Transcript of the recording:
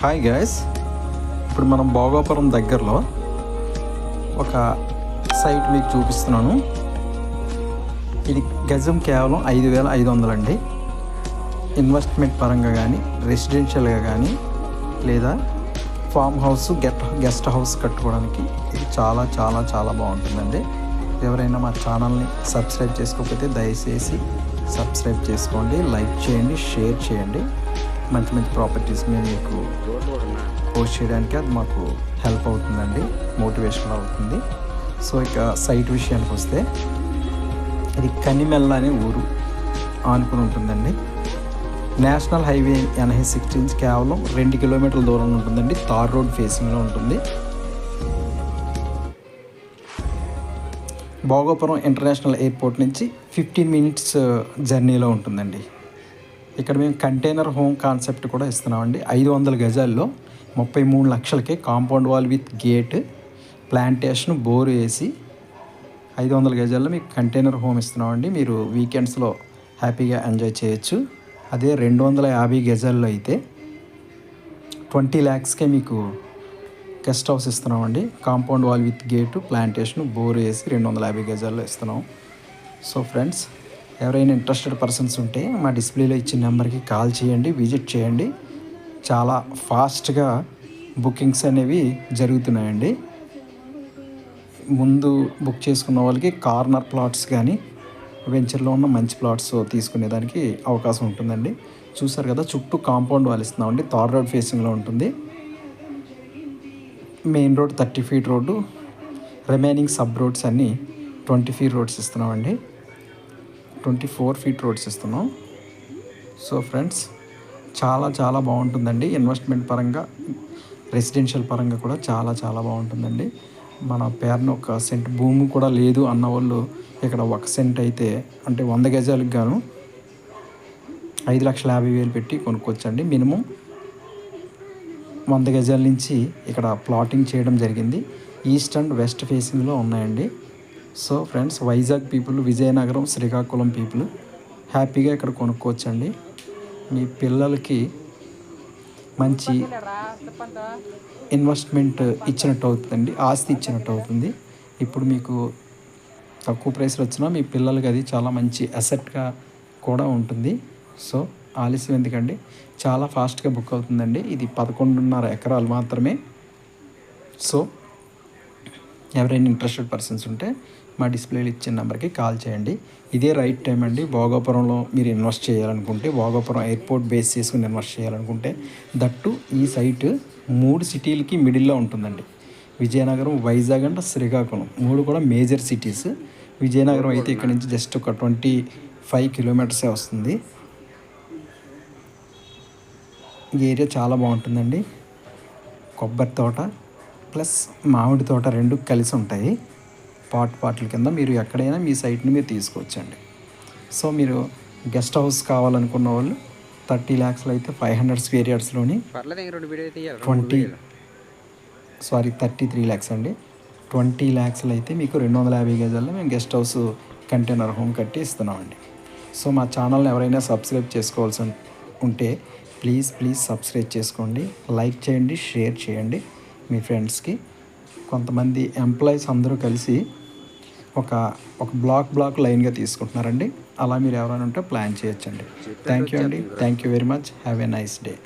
Hi guys ఇప్పుడు మనం భోగాపురం దగ్గరలో ఒక సైట్ మీకు చూపిస్తున్నాను. ఇది గజం కేవలం ఐదు వేల ఐదు వందలండి ఇన్వెస్ట్మెంట్ పరంగా కానీ రెసిడెన్షియల్గా కానీ లేదా farm house get guest house కట్టుకోవడానికి ఇది చాలా చాలా చాలా బాగుంటుందండి. ఎవరైనా మా ఛానల్ని సబ్స్క్రైబ్ చేసుకోకపోతే దయచేసి సబ్స్క్రైబ్ చేసుకోండి లైక్ చేయండి షేర్ చేయండి. మంచి మంచి ప్రాపర్టీస్ మేము మీకు పోస్ట్ చేయడానికి అది మాకు హెల్ప్ అవుతుందండి మోటివేషన్ అవుతుంది. సో ఇక సైట్ విషయానికి వస్తే ఇది కనిమెల్ల అనే ఊరు ఆనుకుని ఉంటుందండి. నేషనల్ హైవే ఎన్హెచ్ సిక్స్టీన్స్ కేవలం రెండు కిలోమీటర్ల దూరంలో ఉంటుందండి. తార్ రోడ్ ఫేసింగ్లో ఉంటుంది. భోగాపురం ఇంటర్నేషనల్ ఎయిర్పోర్ట్ నుంచి ఫిఫ్టీన్ మినిట్స్ జర్నీలో ఉంటుందండి. ఇక్కడ మేము కంటైనర్ హోమ్ కాన్సెప్ట్ కూడా ఇస్తున్నామండి. ఐదు వందల గజాల్లో ముప్పై మూడు లక్షలకి compound wall with gate plantation bore వేసి ఐదు వందల గజాల్లో మీకు కంటైనర్ హోమ్ ఇస్తున్నామండి. మీరు వీకెండ్స్లో హ్యాపీగా ఎంజాయ్ చేయొచ్చు. అదే రెండు వందల యాభై గజాల్లో అయితే ట్వంటీ ల్యాక్స్కే మీకు గెస్ట్ హౌస్ ఇస్తున్నామండి. Compound wall with gate plantation bore వేసి రెండు వందల యాభై గజాల్లో ఇస్తున్నాం. సో ఫ్రెండ్స్ ఎవరైనా ఇంట్రెస్టెడ్ పర్సన్స్ ఉంటే మా డిస్ప్లేలో ఇచ్చిన నెంబర్కి కాల్ చేయండి విజిట్ చేయండి. చాలా ఫాస్ట్గా బుకింగ్స్ అనేవి జరుగుతున్నాయండి. ముందు బుక్ చేసుకున్న వాళ్ళకి కార్నర్ ప్లాట్స్ కానీ వెంచర్లో ఉన్న మంచి ప్లాట్స్ తీసుకునేదానికి అవకాశం ఉంటుందండి. చూసారు కదా చుట్టూ కాంపౌండ్ వాళ్ళు ఇస్తున్నామండి. తార్ రోడ్ ఫేసింగ్లో ఉంటుంది. Main road thirty feet road. Remaining sub roads అన్నీ ట్వంటీ ఫీట్ రోడ్స్ ఇస్తున్నామండి. ట్వంటీ ఫోర్ ఫీట్ రోడ్స్ ఇస్తున్నాం. సో ఫ్రెండ్స్ చాలా చాలా బాగుంటుందండి. ఇన్వెస్ట్మెంట్ పరంగా రెసిడెన్షియల్ పరంగా కూడా చాలా చాలా బాగుంటుందండి. మన పేరున ఒక సెంట్ భూమి కూడా లేదు అన్న వాళ్ళు ఇక్కడ ఒక సెంట్ అయితే అంటే వంద గజాలకు గాను ఐదు లక్షల యాభై వేలు పెట్టి కొనుక్కోవచ్చండి. మినిమం వంద గజాల నుంచి ఇక్కడ ప్లాటింగ్ చేయడం జరిగింది. ఈస్ట్ అండ్ వెస్ట్ ఫేసింగ్లో ఉన్నాయండి. So friends Vizag people Vizianagaram Srikakulam people హ్యాపీగా ఇక్కడ కొనుక్కోవచ్చండి. మీ పిల్లలకి మంచి ఇన్వెస్ట్మెంట్ ఇచ్చినట్టు అవుతుందండి ఆస్తి ఇచ్చినట్టు అవుతుంది ఇప్పుడు మీకు తక్కువ ప్రైస్లో వచ్చినా మీ పిల్లలకి అది చాలా మంచి అసెట్గా కూడా ఉంటుంది. సో ఆలస్యం ఎందుకండి? చాలా ఫాస్ట్గా బుక్ అవుతుందండి. ఇది పదకొండున్నర ఎకరాలు మాత్రమే. సో ఎవరైనా ఇంట్రెస్టెడ్ పర్సన్స్ ఉంటే మా డిస్ప్లేలో ఇచ్చిన నెంబర్కి కాల్ చేయండి. ఇదే రైట్ టైం అండి. భోగాపురంలో మీరు ఇన్వెస్ట్ చేయాలనుకుంటే భోగాపురం ఎయిర్పోర్ట్ బేస్ చేసుకుని ఇన్వెస్ట్ చేయాలనుకుంటే దట్టు ఈ సైట్ మూడు సిటీలకి మిడిల్లో ఉంటుందండి. విజయనగరం వైజాగ్ అండ్ శ్రీకాకుళం. మూడు కూడా మేజర్ సిటీస్. విజయనగరం అయితే ఇక్కడ నుంచి జస్ట్ ఒక ట్వంటీ ఫైవ్ కిలోమీటర్సే వస్తుంది. ఈ ఏరియా చాలా బాగుంటుందండి. కొబ్బరి తోట ప్లస్ మామిడి తోట రెండు కలిసి ఉంటాయి. పాట్ పాటల కింద మీరు ఎక్కడైనా మీ సైట్ని మీరు తీసుకోవచ్చండి. సో మీరు గెస్ట్ హౌస్ కావాలనుకున్న వాళ్ళు థర్టీ ల్యాక్స్లో అయితే five hundred square యార్డ్స్లోని twenty sorry thirty three lakhs అండి. ట్వంటీ ల్యాక్స్లో అయితే మీకు రెండు వందల యాభై గజాల్లో మేము గెస్ట్ హౌస్ కంటైనర్ హోమ్ కట్టి ఇస్తున్నామండి. సో మా ఛానల్ని ఎవరైనా సబ్స్క్రైబ్ చేసుకోవాల్సి ఉంటే ప్లీజ్ ప్లీజ్ సబ్స్క్రైబ్ చేసుకోండి. లైక్ చేయండి షేర్ చేయండి మీ ఫ్రెండ్స్కి. కొంతమంది ఎంప్లాయీస్ అందరూ కలిసి ఒక ఒక బ్లాక్ బ్లాక్ లైన్గా తీసుకుంటున్నారండి. అలా మీరు ఎవరైనా ఉంటే ప్లాన్ చేయొచ్చండి. థ్యాంక్ యూ అండి. Thank you very much. Have a nice day.